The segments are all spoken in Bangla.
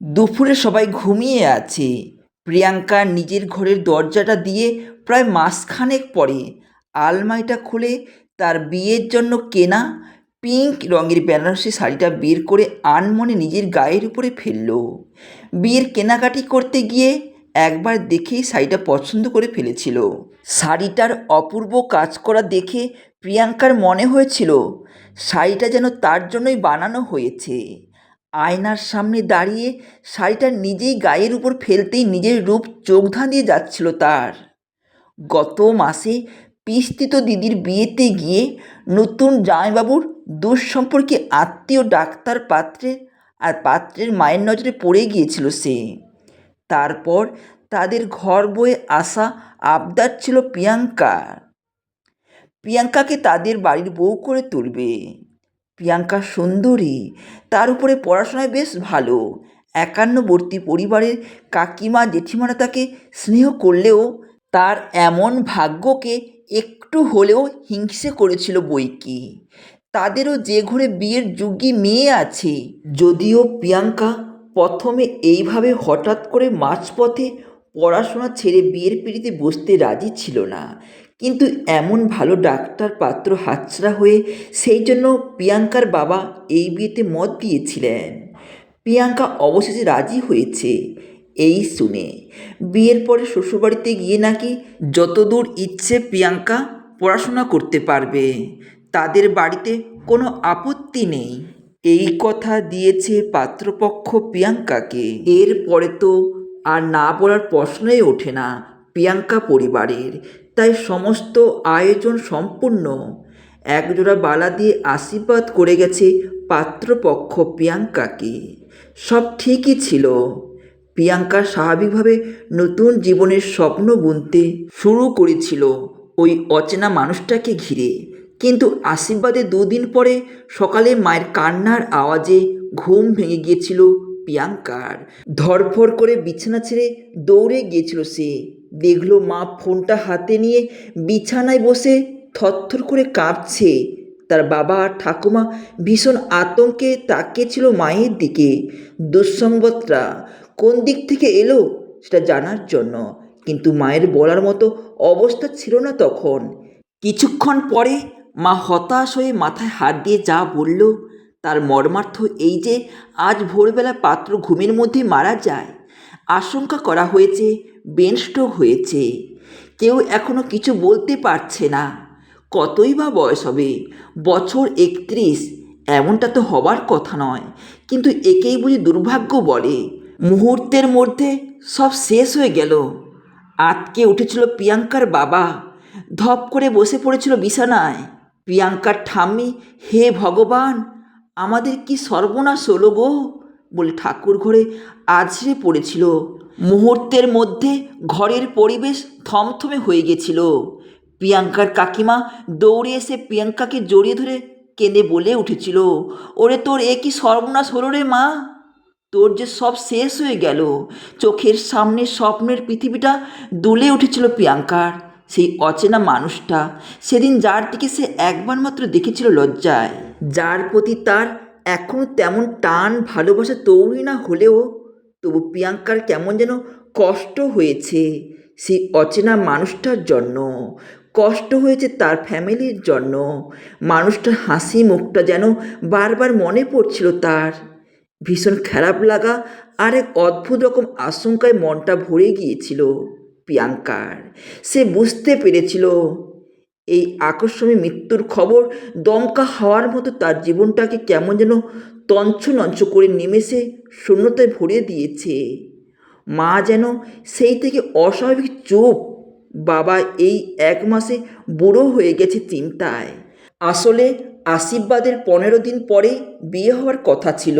দুপুরে সবাই ঘুমিয়ে আছে। প্রিয়াঙ্কা নিজের ঘরের দরজাটা দিয়ে প্রায় মাসখানেক পরে আলমারিটা খুলে তার বিয়ের জন্য কেনা পিঙ্ক রঙের বেনারসি শাড়িটা বের করে আনমনে নিজের গায়ের উপরে ফেলল। বিয়ের কেনাকাটি করতে গিয়ে একবার দেখেই শাড়িটা পছন্দ করে ফেলেছিল। শাড়িটার অপূর্ব কাজ করা দেখে প্রিয়াঙ্কার মনে হয়েছিল, শাড়িটা যেন তার জন্যই বানানো হয়েছে। আয়নার সামনে দাঁড়িয়ে শাড়িটা নিজেই গায়ের উপর ফেলতেই নিজের রূপ চোখ ধাঁধিয়ে যাচ্ছিল তার। গত মাসে পিস্তিত দিদির বিয়েতে গিয়ে নতুন জামাইবাবুর দুঃসম্পর্কে আত্মীয় ডাক্তার পাত্রের আর পাত্রের মায়ের নজরে পড়ে গিয়েছিল সে। তারপর তাদের ঘর বয়ে আসা আবদার ছিল প্রিয়াঙ্কা প্রিয়াঙ্কাকে তাদের বাড়ির বউ করে তুলবে। প্রিয়াঙ্কা সুন্দরী। তার উপরে পড়াশোনায় বেশ ভালো। একান্নবর্তী পরিবারের কাকিমা জেঠিমারা তাকে স্নেহ করলেও তার এমন ভাগ্যকে একটু হলেও হিংসে করেছিল বই কি তাদেরও যে ঘরে বিয়ের যুগী মেয়ে আছে, যদিও প্রিয়াঙ্কা প্রথমে এইভাবে হঠাৎ করে মাঝপথে পড়াশোনা ছেড়ে বিয়ের পিড়িতে বসতে রাজি ছিল না। কিন্তু এমন ভালো ডাক্তার পাত্র হাতছাড়া হয়ে সেই জন্য প্রিয়াঙ্কার বাবা এই বিয়েতে মত দিয়েছিলেন। প্রিয়াঙ্কা অবশেষে রাজি হয়েছে, এই শুনে। বিয়ের পরে শ্বশুরবাড়িতে গিয়ে নাকি যতদূর ইচ্ছে প্রিয়াঙ্কা পড়াশোনা করতে পারবে, তাদের বাড়িতে কোনো আপত্তি নেই। এই কথা দিয়েছে পাত্রপক্ষ প্রিয়াঙ্কাকে। এরপরে তো আর না বলার প্রশ্নই ওঠে না প্রিয়াঙ্কা পরিবারের। তাই সমস্ত আয়োজন সম্পূর্ণ। একজোড়া বালা দিয়ে আশীর্বাদ করে গেছে পাত্রপক্ষ প্রিয়াঙ্কাকে। সব ঠিকই ছিল। প্রিয়াঙ্কা স্বাভাবিকভাবে নতুন জীবনের স্বপ্ন বুনতে শুরু করেছিল ওই অচেনা মানুষটাকে ঘিরে। কিন্তু আশীর্বাদে দুদিন পরে সকালে মায়ের কান্নার আওয়াজে ঘুম ভেঙে গিয়েছিল প্রিয়াঙ্কার। ধরফর করে বিছানা ছেড়ে দৌড়ে গিয়েছিল সে। দেখল মা ফোনটা হাতে নিয়ে বিছানায় বসে থরথর করে কাঁপছে। তার বাবা আর ঠাকুমা ভীষণ আতঙ্কে তাকিয়েছিল মায়ের দিকে। দুঃসংবাদটা কোন দিক থেকে এলো সেটা জানার জন্য, কিন্তু মায়ের বলার মতো অবস্থা ছিল না তখন। কিছুক্ষণ পরে মা হতাশ হয়ে মাথায় হাত দিয়ে যা বলল, তার মর্মার্থ এই যে আজ ভোরবেলা পাত্র ঘুমের মধ্যে মারা যায়। আশঙ্কা করা হয়েছে বেন স্ট্রোক হয়েছে। কেউ এখনও কিছু বলতে পারছে না। কতই বা বয়স হবে? বছর একত্রিশ, এমনটা তো হবার কথা নয়। কিন্তু একেই বুঝি দুর্ভাগ্য বলে। মুহূর্তের মধ্যে সব শেষ হয়ে গেল। আটকে উঠেছিল প্রিয়াঙ্কার বাবা। ধপ করে বসে পড়েছিল বিছানায়। প্রিয়াঙ্কার ঠাম্মি, হে ভগবান, আমাদের কি সর্বনাশ হলো গো? বলে ঠাকুর ঘরে আছড়ে পড়েছিল। মুহূর্তের মধ্যে ঘরের পরিবেশ থমথমে হয়ে গেছিল। প্রিয়াঙ্কার কাকিমা দৌড়ে এসে প্রিয়াঙ্কাকে জড়িয়ে ধরে কেঁদে বলে উঠেছিল, ওরে তোর এ কি সর্বনাশ হলো রে মা? তোর যে সব শেষ হয়ে গেল। চোখের সামনে স্বপ্নের পৃথিবীটা দুলে উঠেছিল প্রিয়াঙ্কার, সেই অচেনা মানুষটা। সেদিন যার দিকে সে একবার মাত্র দেখেছিল লজ্জায়। যার প্রতি তার এখনও তেমন টান ভালোবাসা তৈরি না হলেও তবু প্রিয়াঙ্কার কেমন যেন কষ্ট হয়েছে। সেই অচেনা মানুষটার জন্য, কষ্ট হয়েছে তার ফ্যামিলির জন্য। মানুষটার হাসি মুখটা যেন বারবার মনে পড়ছিল তার। ভীষণ খারাপ লাগা আর এক অদ্ভুত রকম আশঙ্কায় মনটা ভরে গিয়েছিল প্রিয়াঙ্কার। সে বুঝতে পেরেছিল, এই আকস্মিক মৃত্যুর খবর দমকা হওয়ার মতো তার জীবনটাকে কেমন যেন তঞ্চ নঞ্চ করে নিমেষে শূন্যতায় ভরে দিয়েছে। মা যেন সেই থেকে অস্বাভাবিক চুপ বাবা এই এক মাসে বুড়ো হয়ে গেছে চিন্তায়। আসলে আশীর্বাদের পনেরো দিন পরে বিয়ে হওয়ার কথা ছিল।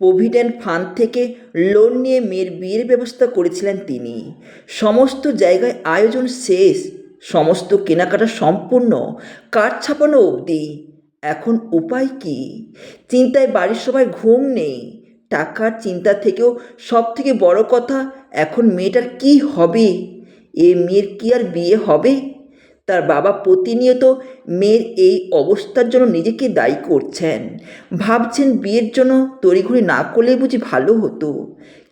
প্রভিডেন্ট ফান্ড থেকে লোন নিয়ে মেয়ের বিয়ের ব্যবস্থা করেছিলেন তিনি। সমস্ত জায়গায় আয়োজন শেষ, সমস্ত কেনাকাটা সম্পূর্ণ কাঠ ছাপানো অবধি। এখন উপায় কি? চিন্তায় বাড়ির সবাই ঘুম নেই। টাকার চিন্তা থেকেও সব থেকে বড় কথা, এখন মেয়েটার কি হবে? এ মেয়ের কি আর বিয়ে হবে? তার বাবা প্রতিনিয়ত মেয়ের এই অবস্থার জন্য নিজেকে দায়ী করছেন। ভাবছেন বিয়ের জন্য তড়িঘড়ি না করলে বুঝি ভালো হতো।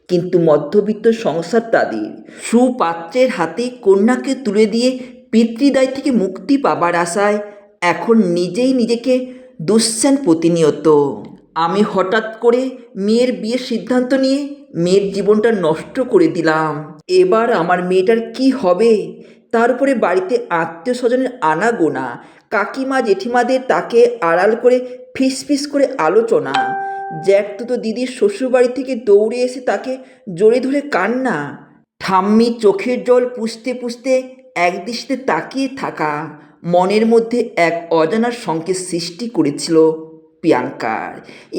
কিন্তু মধ্যবিত্ত সংসার তাদের। সুপাত্রের হাতে কন্যাকে তুলে দিয়ে পিতৃদায় থেকে মুক্তি পাবার আশায় এখন নিজেই নিজেকে দুঃসেন প্রতিনিয়ত। আমি হঠাৎ করে মেয়ের বিয়ের সিদ্ধান্ত নিয়ে মেয়ের জীবনটা নষ্ট করে দিলাম। এবার আমার মেয়েটার কি হবে? তার উপরে বাড়িতে আত্মীয় স্বজনের আনাগোনা, কাকিমা, জেঠিমাদের তাকে আড়াল করে ফিস ফিস করে আলোচনা জ্যাঠতুতো দিদির শ্বশুরবাড়ি থেকে দৌড়ে এসে তাকে জড়ে ধরে কান্না ঠাম্মি চোখের জল পুষতে পুষতে একদৃষ্টিতে তাকিয়ে থাকা মনের মধ্যে এক অজানার সংকেত সৃষ্টি করেছিল প্রিয়াঙ্কার।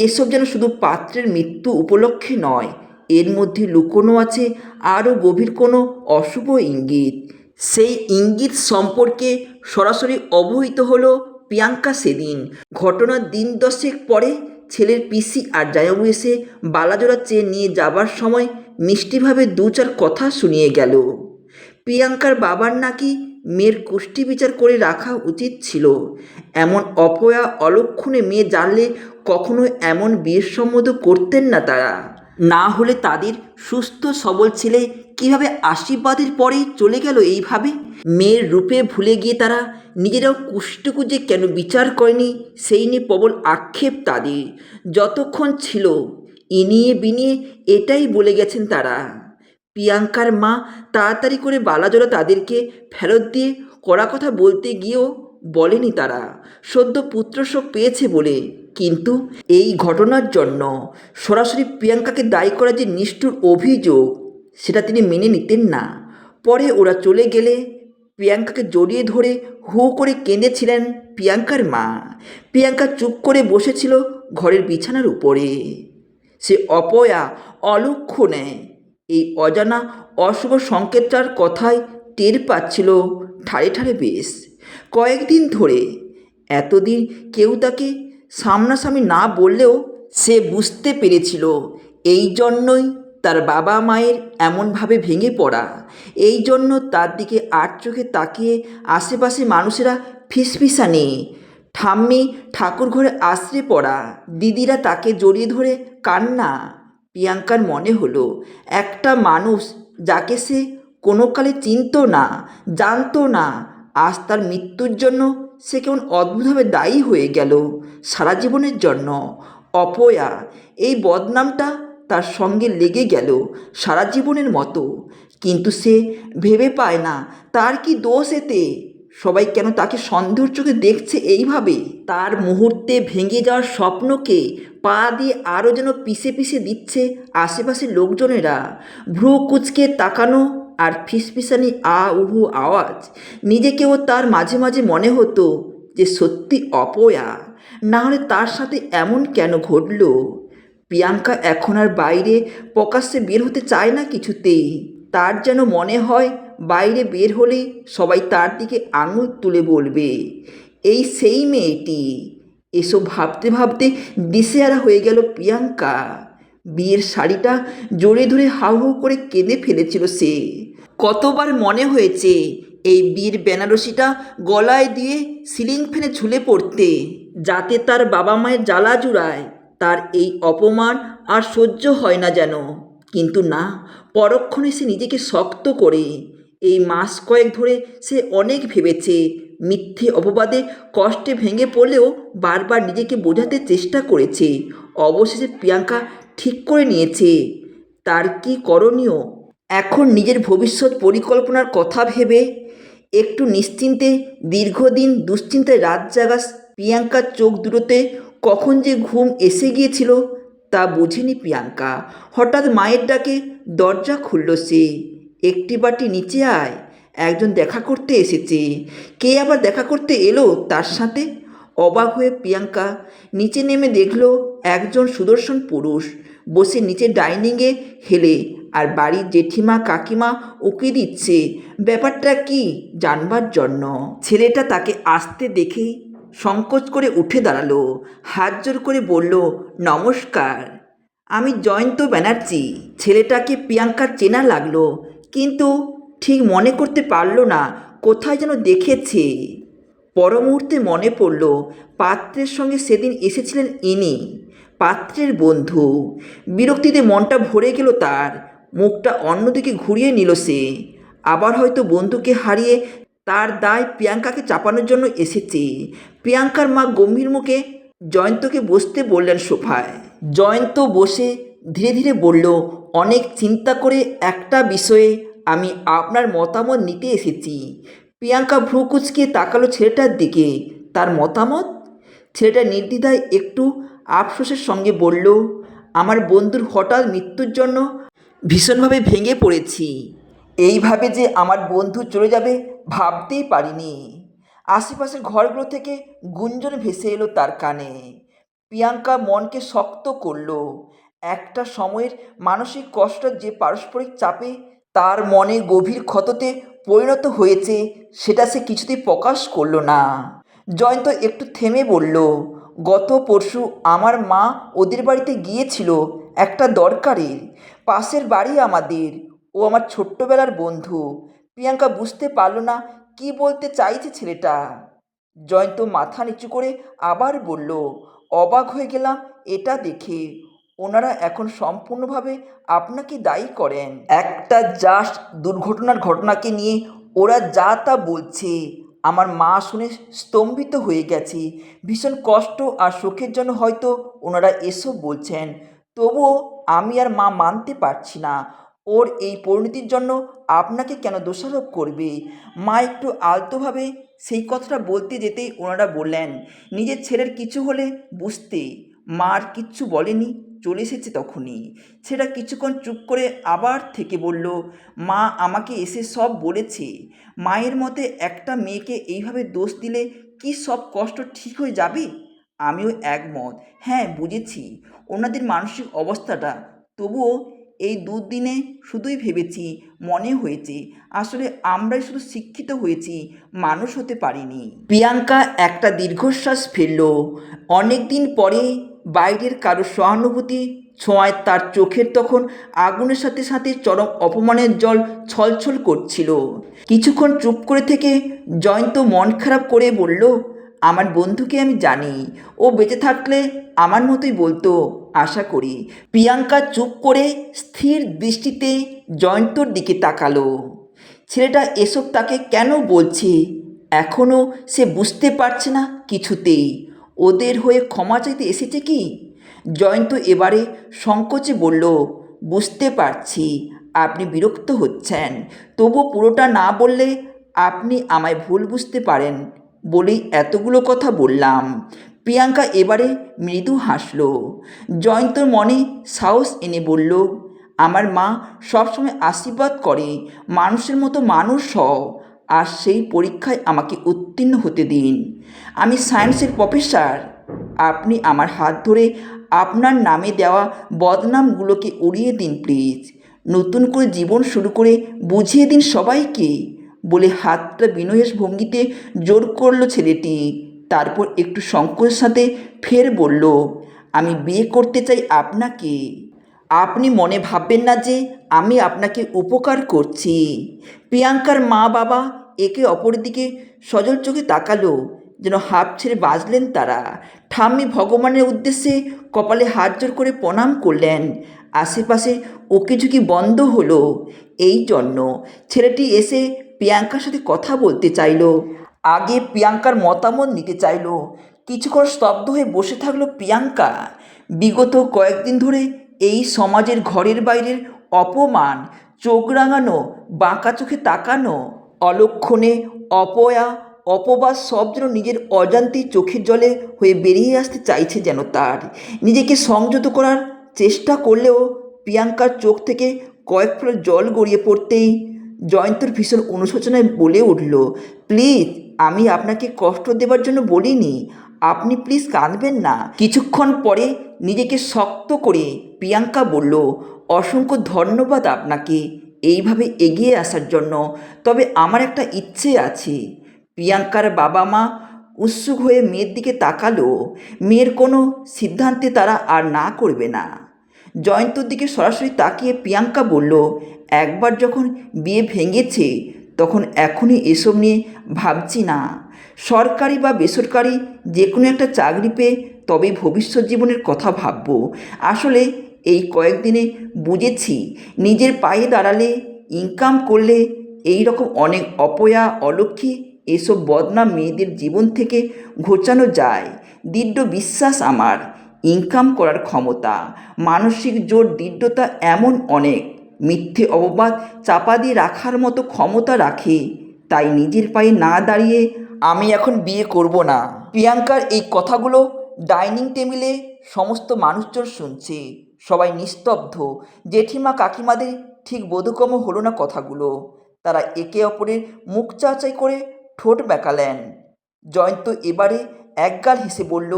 এসব যেন শুধু পাত্রের মৃত্যু উপলক্ষে নয়, এর মধ্যে লুকোনো আছে আরও গভীর কোনো অশুভ ইঙ্গিত। সেই ইঙ্গিত সম্পর্কে সরাসরি অবহিত হলো প্রিয়াঙ্কা সেদিন। ঘটনার দিন দশেক পরে ছেলের পিসি আর জায়বু এসে বালাজোড়া চেয়ে নিয়ে যাবার সময় মিষ্টিভাবে দু চার কথা শুনিয়ে গেল। প্রিয়াঙ্কার বাবার নাকি মেয়ের কুষ্টি বিচার করে রাখা উচিত ছিল। এমন অপয়া, অলক্ষণে মেয়ে জানলে কখনো এমন বিয়ের সম্মত করতেন না তারা। না হলে তাদের সুস্থ, সবল ছেলে কীভাবে আশীর্বাদের পরেই চলে গেল এইভাবে? মেয়ের রূপে ভুলে গিয়ে তারা নিজেরাও কুষ্ঠকুজে কেন বিচার করেনি, সেই নিয়ে প্রবল আক্ষেপ তাদের। যতক্ষণ ছিল ইনিয়ে বিনিয়ে এটাই বলে গেছেন তারা। প্রিয়াঙ্কার মা তাড়াতাড়ি করে বালাজোড়া তাদেরকে ফেরত দিয়ে কড়া কথা বলতে গিয়েও বলেনি তারা। সদ্য পুত্রশোক পেয়েছে বলে। কিন্তু এই ঘটনার জন্য সরাসরি প্রিয়াঙ্কাকে দায়ী করা যে নিষ্ঠুর অভিযোগ, সেটা তিনি মেনে নিতেন না। পরে ওরা চলে গেলে প্রিয়াঙ্কাকে জড়িয়ে ধরে হু করে কেঁদেছিলেন প্রিয়াঙ্কার মা। প্রিয়াঙ্কা চুপ করে বসেছিল ঘরের বিছানার উপরে। সে অপয়া অলক্ষণে এই অজানা অশুভ সংকেতটার কথাই টের পাচ্ছিল ঠাড়ে ঠাড়ে বেশ। কয়েকদিন ধরে এতদিন কেউ তাকে সামনাসামনি না বললেও সে বুঝতে পেরেছিল, এই জন্যই তার বাবা মায়ের এমনভাবে ভেঙে পড়া, এই জন্য তার দিকে আট চোখে তাকিয়ে আশেপাশে মানুষেরা ফিসফিসা ফিসফিসানি, ঠাম্মি ঠাকুর ঘরে আশ্রে পড়া, দিদিরা তাকে জড়িয়ে ধরে কান্না প্রিয়াঙ্কার মনে হলো, একটা মানুষ যাকে সে কোনো কালে চিনতো না, জানতো না, আজ তার মৃত্যুর জন্য সে কেমন অদ্ভুতভাবে দায়ী হয়ে গেল সারা জীবনের জন্য। অপয়া, এই বদনামটা তার সঙ্গে লেগে গেল সারা জীবনের মতো, কিন্তু সে ভেবে পায় না, তার কি দোষ এতে? সবাই কেন তাকে সন্দেহর চোখে দেখছে এইভাবে? তার মুহূর্তে ভেঙে যাওয়ার স্বপ্নকে পা দিয়ে আরও যেন পিষে পিষে দিচ্ছে আশেপাশের লোকজনেরা। ভ্রু কুচকে তাকানো আর ফিসফিসানি আ উহু আওয়াজ। নিজেকেও তার মাঝে মাঝে মনে হতো যে সত্যি অপয়া। না হলে তার সাথে এমন কেন ঘটল? প্রিয়াঙ্কা এখন আর বাইরে, প্রকাশ্যে বের হতে চায় না কিছুতেই। তার যেন মনে হয় বাইরে বের হলে সবাই তার দিকে আঙুল তুলে বলবে, এই সেই মেয়েটি। এসব ভাবতে ভাবতে দিশেহারা হয়ে গেল প্রিয়াঙ্কা। বিয়ের শাড়িটা জোরে ধরে হাউ হাউ করে কেঁদে ফেলেছিল সে। কতবার মনে হয়েছে এই বীর বেনারসিটা গলায় দিয়ে সিলিং ফ্যানে ঝুলে পড়তে, যাতে তার বাবা মায়ের জ্বালা জুড়ায়, তার এই অপমান আর সহ্য হয় না যেন। কিন্তু না, পরক্ষণে সে নিজেকে শক্ত করে এই মাস কয়েক ধরে সে অনেক ভেবেছে। মিথ্যে অপবাদে কষ্টে ভেঙে পড়লেও বারবার নিজেকে বোঝাতে চেষ্টা করেছে। অবশেষে প্রিয়াঙ্কা ঠিক করে নিয়েছে। তার কি করণীয়? এখন নিজের ভবিষ্যৎ পরিকল্পনার কথা ভেবে একটু নিশ্চিন্তে দীর্ঘদিন দুশ্চিন্তায় রাত জাগা প্রিয়াঙ্কার চোখ দুটোতে কখন যে ঘুম এসে গিয়েছিল তা বুঝেনি প্রিয়াঙ্কা। হঠাৎ মায়ের ডাকে দরজা খুলল সে। একটি বাটি নিচে আয়, একজন দেখা করতে এসেছে। কে আবার দেখা করতে এলো তার সাথে? অবাক হয়ে প্রিয়াঙ্কা নিচে নেমে দেখল একজন সুদর্শন পুরুষ। বসে নিচে ডাইনিংয়ে হেলে আর বাড়ির জেঠিমা, কাকিমা উকি দিচ্ছে। ব্যাপারটা কি জানবার জন্য। ছেলেটা তাকে আসতে দেখেই সংকোচ করে উঠে দাঁড়াল, হাত জোর করে বলল, নমস্কার, আমি জয়ন্ত ব্যানার্জি। ছেলেটাকে প্রিয়াঙ্কার চেনা লাগল। কিন্তু ঠিক মনে করতে পারল না কোথায় যেন দেখেছে। মুহূর্তে মনে পড়ল, পাত্রের সঙ্গে সেদিন এসেছিলেন ইনি, পাত্রের বন্ধু। বিরক্তিতে মনটা ভরে গেল তার, মুখটা অন্যদিকে ঘুরিয়ে নিল সে। আবার হয়তো বন্ধুকে হারিয়ে তার দায় প্রিয়াঙ্কাকে চাপানোর জন্য এসেছে। প্রিয়াঙ্কার মা গম্ভীর মুখে জয়ন্তকে বসতে বললেন সোফায় জয়ন্ত বসে ধীরে ধীরে বলল, অনেক চিন্তা করে একটা বিষয়ে আমি আপনার মতামত নিতে এসেছি। প্রিয়াঙ্কা ভ্রু কুচকে তাকালো ছেলেটার দিকে। তার মতামত? ছেলেটা নির্দ্বিধায় একটু আফসোসের সঙ্গে বলল, আমার বন্ধুর হঠাৎ মৃত্যুর জন্য ভীষণভাবে ভেঙে পড়েছি। এইভাবে যে আমার বন্ধু চলে যাবে ভাবতেই পারিনি। আশেপাশের ঘরগুলো থেকে গুঞ্জন ভেসে এলো তার কানে। প্রিয়াঙ্কা মনকে শক্ত করল একটা সময়ের মানসিক কষ্ট যে পারস্পরিক চাপে তার মনে গভীর ক্ষততে পরিণত হয়েছে, সেটা সে কিছুতেই প্রকাশ করল না। জয়ন্ত একটু থেমে বলল, গত পরশু আমার মা ওদের বাড়িতে গিয়েছিল একটা দরকারের। পাশের বাড়ি আমাদের। ও আমার ছোট্টবেলার বন্ধু। প্রিয়াঙ্কা বুঝতে পারল না কি বলতে চাইছে ছেলেটা। জয়ন্ত মাথা নিচু করে আবার বলল, অবাক হয়ে গেলাম এটা দেখে। ওনারা এখন সম্পূর্ণভাবে আপনাকে দায়ী করেন। একটা জাস্ট দুর্ঘটনার ঘটনাকে নিয়ে ওরা যা তা বলছে, আমার মা শুনে স্তম্ভিত হয়ে গেছে। ভীষণ কষ্ট আর শোকের জন্য হয়তো ওনারা এসব বলছেন। তবুও আমি আর মা মানতে পারছি না। ওর এই পরিণতির জন্য আপনাকে কেন দোষারোপ করবে? মা একটু আলতোভাবে সেই কথাটা বলতে যেতেই ওনারা বললেন, নিজের ছেলের কিছু হলে বুঝতে। মা আর কিচ্ছু বলেনি। চলে এসেছে তখনই। ছেলেটা কিছুক্ষণ চুপ করে আবার থেকে বলল, মা আমাকে এসে সব বলেছে। মায়ের মতে একটা মেয়েকে এইভাবে দোষ দিলে কি সব কষ্ট ঠিক হয়ে যাবে? আমিও একমত। হ্যাঁ বুঝেছি। ওনাদের মানসিক অবস্থাটা। তবুও এই দুদিনে শুধুই ভেবেছি, মনে হয়েছে। আসলে আমরাই শুধু শিক্ষিত হয়েছি, মানুষ হতে পারিনি। প্রিয়াঙ্কা একটা দীর্ঘশ্বাস ফেলল। অনেক দিন পরে বাইরের কারও সহানুভূতি ছোঁয়ায় তার চোখের তখন আগুনের সাথে সাথে চরম অপমানের জল ছলছল করছিল। কিছুক্ষণ চুপ করে থেকে জয়ন্ত মন খারাপ করে বলল, আমার বন্ধুকে আমি জানি। ও বেঁচে থাকলে আমার মতোই বলতো, আশা করি। প্রিয়াঙ্কা চুপ করে স্থির দৃষ্টিতে জয়ন্তর দিকে তাকালো। ছেলেটা এসব তাকে কেন বলছে? এখনও সে বুঝতে পারছে না কিছুতেই। ওদের হয়ে ক্ষমা চাইতে এসেছে কি? জয়ন্ত এবারে সংকোচে বলল, বুঝতে পারছি, আপনি বিরক্ত হচ্ছেন। তবু পুরোটা না বললে আপনি আমায় ভুল বুঝতে পারেন বলেই এতগুলো কথা বললাম। প্রিয়াঙ্কা এবারে মৃদু হাসল। জয়ন্তর মনে সাহস এনে বলল, আমার মা সবসময় আশীর্বাদ করে, মানুষের মতো মানুষ হও। আর সেই পরীক্ষায় আমাকে উত্তীর্ণ হতে দিন। আমি সায়েন্সের প্রফেসর। আপনি আমার হাত ধরে আপনার নামে দেওয়া বদনামগুলোকে উড়িয়ে দিন, প্লিজ। নতুন করে জীবন শুরু করে বুঝিয়ে দিন সবাইকে, বলে হাতটা বিনয়ের ভঙ্গিতে জোর করল ছেলেটি। তারপর একটু সংকোচের সাথে ফের বলল, আমি বিয়ে করতে চাই আপনাকে। আপনি মনে ভাববেন না যে আমি আপনাকে উপকার করছি। প্রিয়াঙ্কার মা বাবা একে অপরের দিকে সজল চোখে তাকালো, যেন হাফ ছেড়ে বাজলেন তারা। ঠাম্মি ভগবানের উদ্দেশ্যে কপালে হাত জোর করে প্রণাম করলেন। আশেপাশে ওকিঝুঁকি বন্ধ হলো। এই জন্য ছেলেটি এসে প্রিয়াঙ্কার সাথে কথা বলতে চাইলো। আগে প্রিয়াঙ্কার মতামত নিতে চাইলো। কিছুক্ষণ স্তব্ধ হয়ে বসে থাকল প্রিয়াঙ্কা। বিগত কয়েকদিন ধরে এই সমাজের ঘরের বাইরের অপমান, চোখ রাঙানো, বাঁকা চোখে তাকানো, অলক্ষণে অপয়া অপবাদ সব যেন নিজের অজান্তেই চোখের জলে হয়ে বেরিয়ে আসতে চাইছে যেন তার। নিজেকে সংযত করার চেষ্টা করলেও প্রিয়াঙ্কার চোখ থেকে কয়েক ফোঁটা জল গড়িয়ে পড়তেই জয়ন্তর ভীষণ অনুশোচনায় বলে উঠল, প্লিজ, আমি আপনাকে কষ্ট দেবার জন্য বলিনি। আপনি প্লিজ কাঁদবেন না। কিছুক্ষণ পরে নিজেকে শক্ত করে প্রিয়াঙ্কা বলল, অসংখ্য ধন্যবাদ আপনাকে এইভাবে এগিয়ে আসার জন্য। তবে আমার একটা ইচ্ছে আছে। প্রিয়াঙ্কার বাবা মা উৎসুক হয়ে মেয়ের দিকে তাকালো। মেয়ের কোনো সিদ্ধান্তে তারা আর না করবে না। জয়ন্তর দিকে সরাসরি তাকিয়ে প্রিয়াঙ্কা বলল, একবার যখন বিয়ে ভেঙেছে, তখন এখনই এসব নিয়ে ভাবছি না। সরকারি বা বেসরকারি যে কোনো একটা চাকরি পেয়ে তবেই ভবিষ্যৎ জীবনের কথা ভাববো। আসলে এই কয়েকদিনে বুঝেছি, নিজের পায়ে দাঁড়ালে ইনকাম করলে এই রকম অনেক অপয়া, অলক্ষী এসব বদনাম মেয়েদের জীবন থেকে ঘোচানো যায়। দৃঢ় বিশ্বাস আমার ইনকাম করার ক্ষমতা। মানসিক জোর, দৃঢ়তা এমন অনেক। মিথ্যে অববাদ চাপা দিয়ে রাখার মতো ক্ষমতা রাখে, তাই নিজের পায়ে না দাঁড়িয়ে আমি এখন বিয়ে করব না। প্রিয়াঙ্কার এই কথাগুলো ডাইনিং টেবিলে সমস্ত মানুষজন শুনছে। সবাই নিস্তব্ধ। জেঠিমা কাকিমাদের ঠিক বোধগম্য হলো না কথাগুলো। তারা একে অপরের মুখ চাচাই করে ঠোঁট বেঁকালেন। জয়ন্ত এবারে একগাল হেসে বলল,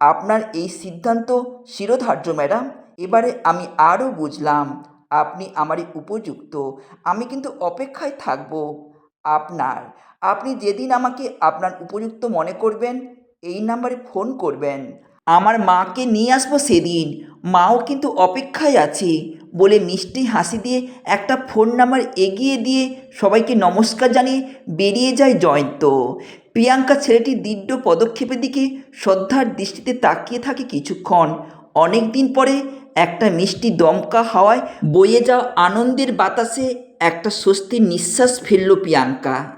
আপনার এই সিদ্ধান্ত শিরোধার্য, ম্যাডাম। এবারে আমি আরও বুঝলাম। আপনি আমারই উপযুক্ত। আমি কিন্তু অপেক্ষায় থাকব। আপনার আপনি যেদিন আমাকে আপনার উপযুক্ত মনে করবেন, এই নাম্বারে ফোন করবেন। আমার মাকে নিয়ে আসব সেদিন। মাও কিন্তু অপেক্ষায় আছে। বলে মিষ্টি হাসি দিয়ে একটা ফোন নাম্বার এগিয়ে দিয়ে সবাইকে নমস্কার জানিয়ে বেরিয়ে যায় জয়ন্ত। প্রিয়াঙ্কা ছেলেটি দৃঢ় পদক্ষেপের দিকে শ্রদ্ধার দৃষ্টিতে তাকিয়ে থাকে কিছুক্ষণ। অনেক দিন পরে একটা মিষ্টি দমকা হাওয়ায় বয়ে যাওয়া আনন্দের বাতাসে একটা স্বস্তির নিঃশ্বাস ফেলল প্রিয়াঙ্কা।